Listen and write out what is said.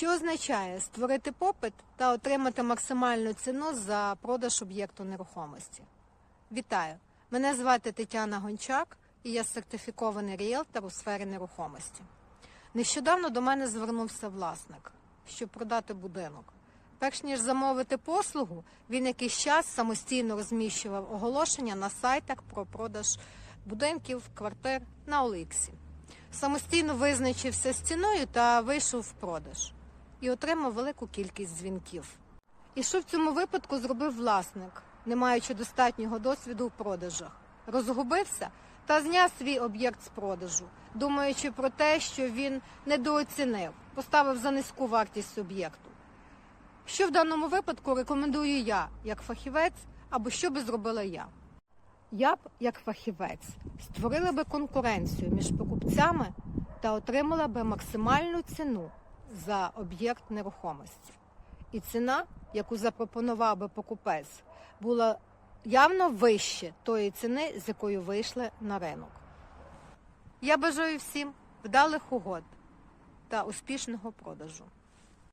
що означає створити попит та отримати максимальну ціну за продаж об'єкту нерухомості. Вітаю! Мене звати Тетяна Гончак і я сертифікований ріелтор у сфері нерухомості. Нещодавно до мене звернувся власник, щоб продати будинок. Перш ніж замовити послугу, він якийсь час самостійно розміщував оголошення на сайтах про продаж будинків, квартир на Оліксі. Самостійно визначився з ціною та вийшов в продаж і отримав велику кількість дзвінків. І що в цьому випадку зробив власник, не маючи достатнього досвіду у продажах? Розгубився та зняв свій об'єкт з продажу, думаючи про те, що він недооцінив, поставив за низьку вартість об'єкту. Що в даному випадку рекомендую я як фахівець або що би зробила я? Я б, як фахівець, створила би конкуренцію між покупцями та отримала би максимальну ціну за об'єкт нерухомості. І ціна, яку запропонував би покупець, була явно вище тої ціни, з якою вийшли на ринок. Я бажаю всім вдалих угод та успішного продажу.